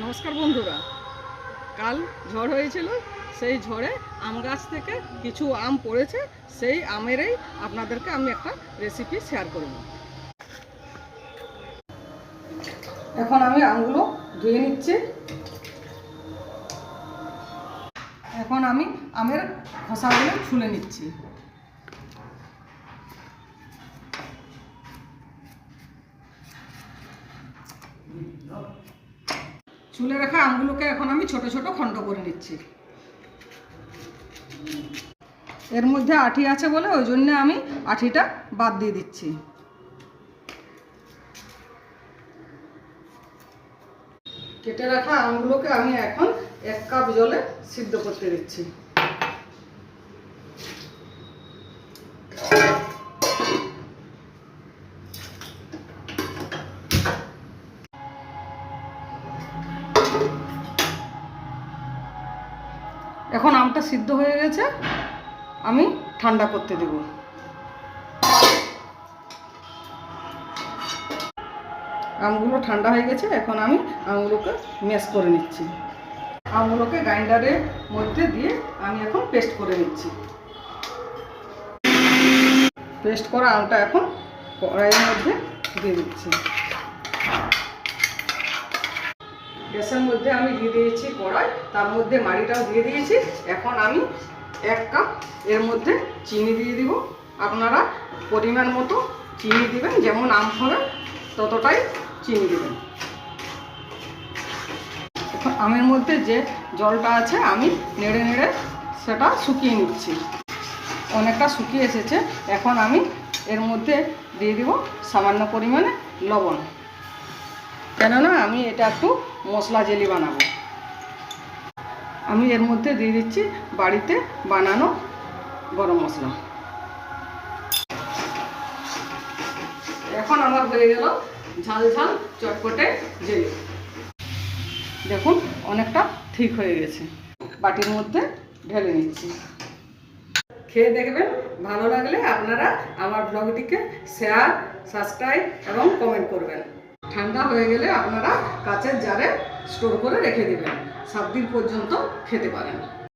নমস্কার বন্ধুরা। কাল ঝড় হয়েছিল, সেই ঝড়ে আম গাছ থেকে কিছু আম পড়েছে, সেই আমেরই আপনাদেরকে আমি একটা রেসিপি শেয়ার করব এখন আমি আমগুলো ধুয়ে নিচ্ছি। এখন আমি আমের খোসাগুলো ছুলে নিচ্ছি। চুলে রাখা আমগুলোকে এখন আমি ছোট ছোট খণ্ড করে নিচ্ছি। এর মধ্যে আঠি আছে বলে ওই জন্য আমি আঠিটা বাদ দিয়ে দিচ্ছি। কেটে রাখা আমগুলোকে আমি এখন এক কাপ জলে সিদ্ধ করতে দিচ্ছি। এখন আমটা সিদ্ধ হয়ে গেছে, আমি ঠান্ডা করতে দেব। আমগুলো ঠান্ডা হয়ে গেছে, এখন আমি আমগুলোকে ম্যাশ করে নিচ্ছি। আমগুলোকে গ্রাইন্ডারের মধ্যে দিয়ে আমি এখন পেস্ট করে নিচ্ছি। পেস্ট করা আমটা এখন কড়াইয়ের মধ্যে দিয়ে দিচ্ছি। গ্যাসের মধ্যে আমি দিয়ে দিয়েছি কড়াই, তার মধ্যে মাড়িটাও দিয়ে দিয়েছি। এখন আমি এক কাপ এর মধ্যে চিনি দিয়ে দিব। আপনারা পরিমাণ মতো চিনি দিবেন, যেমন আম হবে ততটাই চিনি দেবেন। আমের মধ্যে যে জলটা আছে, আমি নেড়ে নেড়ে সেটা শুকিয়ে নিচ্ছি। অনেকটা শুকিয়ে এসেছে। এখন আমি এর মধ্যে দিয়ে দিব সামান্য পরিমাণে লবণ। কেননা আমি এটা একটু মশলা জেলি বানাবো। আমি এর মধ্যে দিয়ে দিচ্ছি বাড়িতে বানানো গরম মশলা। এখন আমার হয়ে গেল ঝাল ঝাল চটপটে জেলি। দেখুন, অনেকটা ঠিক হয়ে গেছে। বাটির মধ্যে ঢেলে নিচ্ছি। খেয়ে দেখবেন, ভালো লাগলে আপনারা আমার ব্লগটিকে শেয়ার সাবস্ক্রাইব এবং কমেন্ট করবেন। ঠান্ডা হয়ে গেলে আপনারা কাচের জারে স্টোর করে রেখে দেবেন। সাত দিন পর্যন্ত খেতে পারেন।